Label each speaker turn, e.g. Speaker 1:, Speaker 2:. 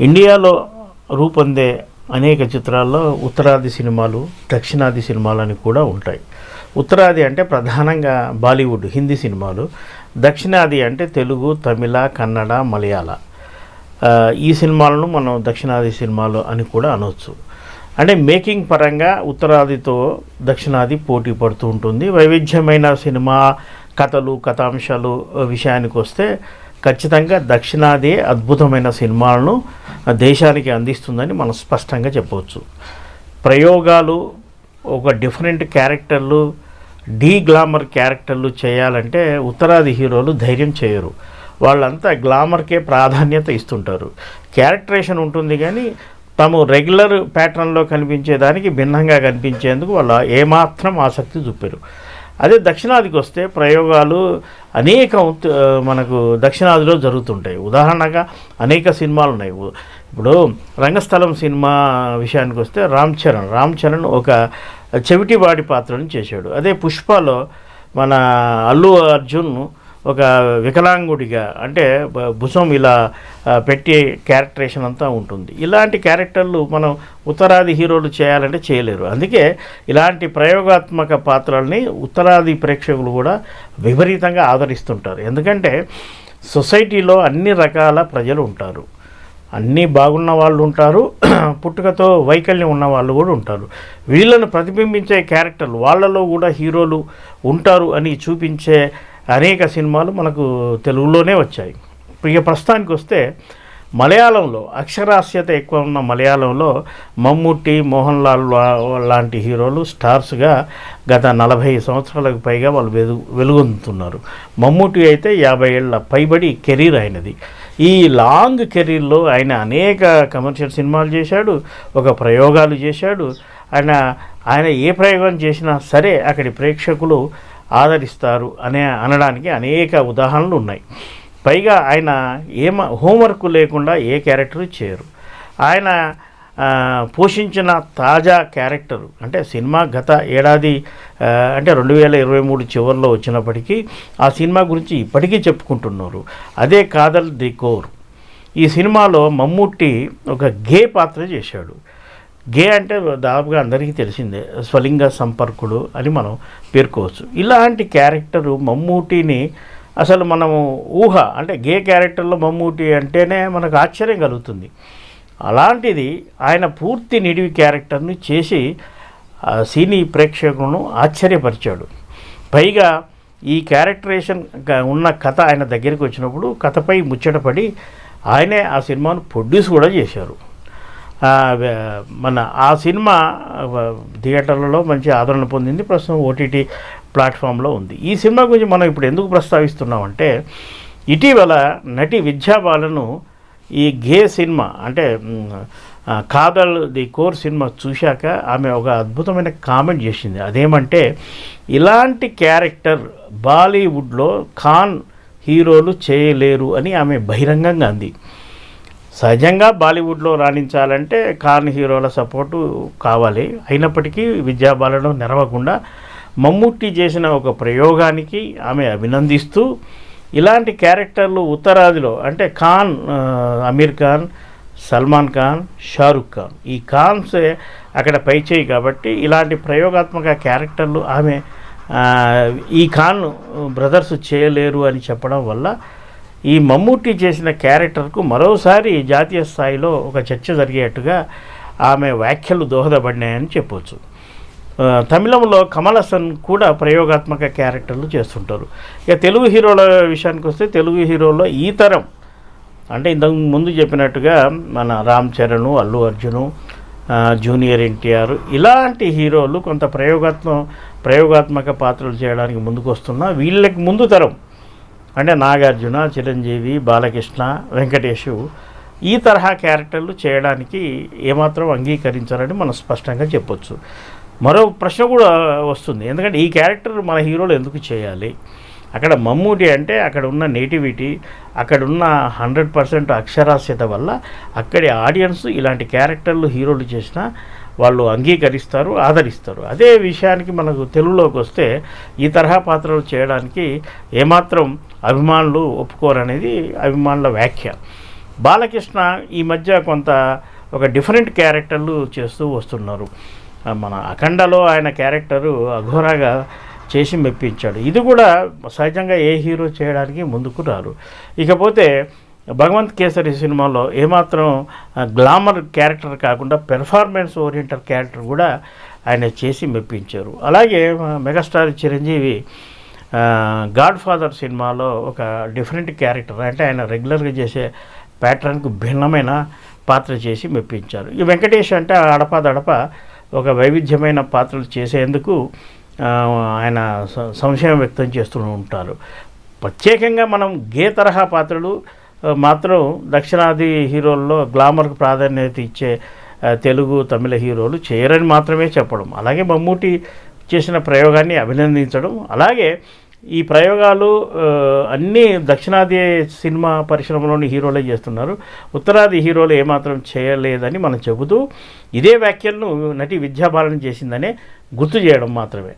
Speaker 1: ఇండియాలో రూపొందే అనేక చిత్రాల్లో ఉత్తరాది సినిమాలు దక్షిణాది సినిమాలు అని కూడా ఉంటాయి. ఉత్తరాది అంటే ప్రధానంగా బాలీవుడ్ హిందీ సినిమాలు. దక్షిణాది అంటే తెలుగు తమిళ కన్నడ మలయాళ. ఈ సినిమాలను మనం దక్షిణాది సినిమాలు అని కూడా అనవచ్చు అంటే మేకింగ్ పరంగా ఉత్తరాదితో దక్షిణాది పోటీ పడుతూ ఉంటుంది. వైవిధ్యమైన సినిమా కథలు కథాంశాలు విషయానికి వస్తే ఖచ్చితంగా దక్షిణాది అద్భుతమైన సినిమాలను దేశానికి అందిస్తుందని మనం స్పష్టంగా చెప్పవచ్చు. ప్రయోగాలు ఒక డిఫరెంట్ క్యారెక్టర్లు డీ గ్లామర్ క్యారెక్టర్లు చేయాలంటే ఉత్తరాది హీరోలు ధైర్యం చేయరు. వాళ్ళంతా గ్లామర్కే ప్రాధాన్యత ఇస్తుంటారు. క్యారెక్టరేషన్ ఉంటుంది కానీ తాము రెగ్యులర్ ప్యాటర్న్లో కనిపించేదానికి భిన్నంగా కనిపించేందుకు వాళ్ళు ఏమాత్రం ఆసక్తి చూపారు. అదే దక్షిణాదికి వస్తే ప్రయోగాలు అనేక ఉత్- మనకు దక్షిణాదిలో జరుగుతుంటాయి. ఉదాహరణగా అనేక సినిమాలు ఉన్నాయి. ఇప్పుడు రంగస్థలం సినిమా విషయానికి వస్తే రామ్ చరణ్. రామ్ చరణ్ ఒక చెవిటివాడి పాత్రను చేశాడు. అదే పుష్పలో మన అల్లు అర్జున్ ఒక వికలాంగుడిగా అంటే భుజం ఇలా పెట్టే క్యారెక్టరేషన్ అంతా ఉంటుంది. ఇలాంటి క్యారెక్టర్లు మనం ఉత్తరాది హీరోలు చేయాలంటే చేయలేరు. అందుకే ఇలాంటి ప్రయోగాత్మక పాత్రల్ని ఉత్తరాది ప్రేక్షకులు కూడా విపరీతంగా ఆదరిస్తుంటారు. ఎందుకంటే సొసైటీలో అన్ని రకాల ప్రజలు ఉంటారు. అన్నీ బాగున్న వాళ్ళు ఉంటారు పుట్టుకతో వైకల్యం ఉన్న వాళ్ళు కూడా ఉంటారు. వీళ్ళను ప్రతిబింబించే క్యారెక్టర్లు వాళ్ళలో కూడా హీరోలు ఉంటారు అని చూపించే అనేక సినిమాలు మనకు తెలుగులోనే వచ్చాయి. ఇక ప్రస్తుతానికి వస్తే మలయాళంలో అక్షరాస్యత ఎక్కువ ఉన్న మలయాళంలో మమ్ముట్టి మోహన్ లాల్ లాంటి హీరోలు స్టార్స్గా గత నలభై సంవత్సరాలకు పైగా వాళ్ళు వెలుగు వెలుగొందుతున్నారు. మమ్ముట్టి అయితే యాభై ఏళ్ళ పైబడి కెరీర్ అయినది ఈ లాంగ్ కెరీర్లో ఆయన అనేక కమర్షియల్ సినిమాలు చేశాడు ఒక ప్రయోగాలు చేశాడు. ఆయన ఆయన ఏ ప్రయోగం చేసినా సరే అక్కడి ప్రేక్షకులు ఆదరిస్తారు అనే అనడానికి అనేక ఉదాహరణలు ఉన్నాయి. పైగా ఆయన ఏమ హోంవర్క్ లేకుండా ఏ క్యారెక్టర్ చేయరు. ఆయన పోషించిన తాజా క్యారెక్టర్ అంటే సినిమా గత ఏడాది అంటే రెండు వేల ఇరవై మూడు చివరిలో వచ్చినప్పటికీ ఆ సినిమా గురించి ఇప్పటికీ చెప్పుకుంటున్నారు. అదే కాదల్ ది కోర్. ఈ సినిమాలో మమ్ముట్టి ఒక గే పాత్ర చేశాడు. గే అంటే దాదాపుగా అందరికీ తెలిసిందే స్వలింగ సంపర్కుడు అని మనం పేర్కోవచ్చు. ఇలాంటి క్యారెక్టరు మమ్మూటిని అసలు మనము ఊహ అంటే గే క్యారెక్టర్లో మమ్మూటి అంటేనే మనకు ఆశ్చర్యం కలుగుతుంది. అలాంటిది ఆయన పూర్తి నిడివి క్యారెక్టర్ని చేసి ఆ సినీ ప్రేక్షకులను ఆశ్చర్యపరిచాడు. పైగా ఈ క్యారెక్టరేషన్ ఉన్న కథ ఆయన దగ్గరికి వచ్చినప్పుడు కథపై ముచ్చటపడి ఆయనే ఆ సినిమాను ప్రొడ్యూస్ కూడా చేశారు. మన ఆ సినిమా థియేటర్లలో మంచి ఆదరణ పొందింది. ప్రస్తుతం ఓటీటీ ప్లాట్ఫామ్లో ఉంది. ఈ సినిమా గురించి మనం ఇప్పుడు ఎందుకు ప్రస్తావిస్తున్నామంటే ఇటీవల నటి విద్యాబాలను ఈ గే సినిమా అంటే కాదల్ ది కోర్ సినిమా చూశాక ఆమె ఒక అద్భుతమైన కామెంట్ చేసింది. అదేమంటే ఇలాంటి క్యారెక్టర్ బాలీవుడ్లో ఖాన్ హీరోలు చేయలేరు అని ఆమె బహిరంగంగా అంది. సహజంగా బాలీవుడ్లో రాణించాలంటే ఖాన్ హీరోల సపోర్టు కావాలి. అయినప్పటికీ విద్యాబాలను నెరవకుండా మమ్ముట్టి చేసిన ఒక ప్రయోగానికి ఆమె అభినందిస్తూ ఇలాంటి క్యారెక్టర్లు ఉత్తరాదిలో అంటే ఖాన్ అమీర్ ఖాన్ సల్మాన్ ఖాన్ షారుఖ్ ఖాన్ ఈ ఖాన్సే అక్కడ పైచేయి కాబట్టి ఇలాంటి ప్రయోగాత్మక క్యారెక్టర్లు ఆమె ఈ ఖాన్ బ్రదర్స్ చేయలేరు అని చెప్పడం వల్ల ఈ మమ్మూటి చేసిన క్యారెక్టర్కు మరోసారి జాతీయ స్థాయిలో ఒక చర్చ జరిగేట్టుగా ఆమె వ్యాఖ్యలు దోహదపడినాయని చెప్పవచ్చు తమిళంలో కమల్ హసన్ కూడా ప్రయోగాత్మక క్యారెక్టర్లు చేస్తుంటారు. ఇక తెలుగు హీరోల విషయానికి వస్తే తెలుగు హీరోలో ఈ తరం అంటే ఇంతకు ముందు చెప్పినట్టుగా మన రామ్ చరణ్ అల్లు అర్జును జూనియర్ ఎన్టీఆర్ ఇలాంటి హీరోలు కొంత ప్రయోగాత్మ ప్రయోగాత్మక పాత్రలు చేయడానికి ముందుకు వస్తున్నా వీళ్ళకి ముందు తరం. అంటే నాగార్జున చిరంజీవి బాలకృష్ణ వెంకటేషు ఈ తరహా క్యారెక్టర్లు చేయడానికి ఏమాత్రం అంగీకరించారని మనం స్పష్టంగా చెప్పొచ్చు. మరో ప్రశ్న కూడా వస్తుంది. ఎందుకంటే ఈ క్యారెక్టర్ మన హీరోలు ఎందుకు చేయాలి? అక్కడ మమ్మూటి అంటే అక్కడ ఉన్న నేటివిటీ అక్కడ ఉన్న హండ్రెడ్ పర్సెంట్ అక్షరాస్యత వల్ల అక్కడి ఆడియన్స్ ఇలాంటి క్యారెక్టర్లు హీరోలు చేసినా వాళ్ళు అంగీకరిస్తారు ఆదరిస్తారు. అదే విషయానికి మనకు తెలుగులోకి వస్తే ఈ తరహా పాత్రలు చేయడానికి ఏమాత్రం అభిమానులు ఒప్పుకోరనేది అభిమానుల వ్యాఖ్య. బాలకృష్ణ ఈ మధ్య కొంత ఒక డిఫరెంట్ క్యారెక్టర్లు చేస్తూ వస్తున్నారు. మన అఖండలో ఆయన క్యారెక్టరు అఘోరాగా చేసి మెప్పించాడు. ఇది కూడా సహజంగా ఏ హీరో చేయడానికి ముందుకు రారు. ఇకపోతే భగవంత్ కేసరి సినిమాలో ఏమాత్రం గ్లామర్ క్యారెక్టర్ కాకుండా పెర్ఫార్మెన్స్ ఓరియంటెడ్ క్యారెక్టర్ కూడా ఆయన చేసి మెప్పించారు. అలాగే మెగాస్టార్ చిరంజీవి గాడ్ ఫాదర్ సినిమాలో ఒక డిఫరెంట్ క్యారెక్టర్ అంటే ఆయన రెగ్యులర్గా చేసే ప్యాటర్న్కు భిన్నమైన పాత్ర చేసి మెప్పించారు. ఈ వెంకటేష్ అంటే అడపాదడప ఒక వైవిధ్యమైన పాత్రలు చేసేందుకు ఆయన సంశయం వ్యక్తం చేస్తూ ఉంటారు. ప్రత్యేకంగా మనం గే తరహా పాత్రలు మాత్రం దక్షిణాది హీరోల్లో గ్లామర్కు ప్రాధాన్యత ఇచ్చే తెలుగు తమిళ హీరోలు చేయరని మాత్రమే చెప్పడం. అలాగే మమ్మూటి చేసిన ప్రయోగాన్ని అభినందించడం. అలాగే ఈ ప్రయోగాలు అన్నీ దక్షిణాది సినిమా పరిశ్రమలోని హీరోలే చేస్తున్నారు. ఉత్తరాది హీరోలు ఏమాత్రం చేయలేదని మనం చెబుతూ ఇదే వ్యాఖ్యలను నటి విద్యాబాలన చేసిందనే గుర్తు చేయడం మాత్రమే.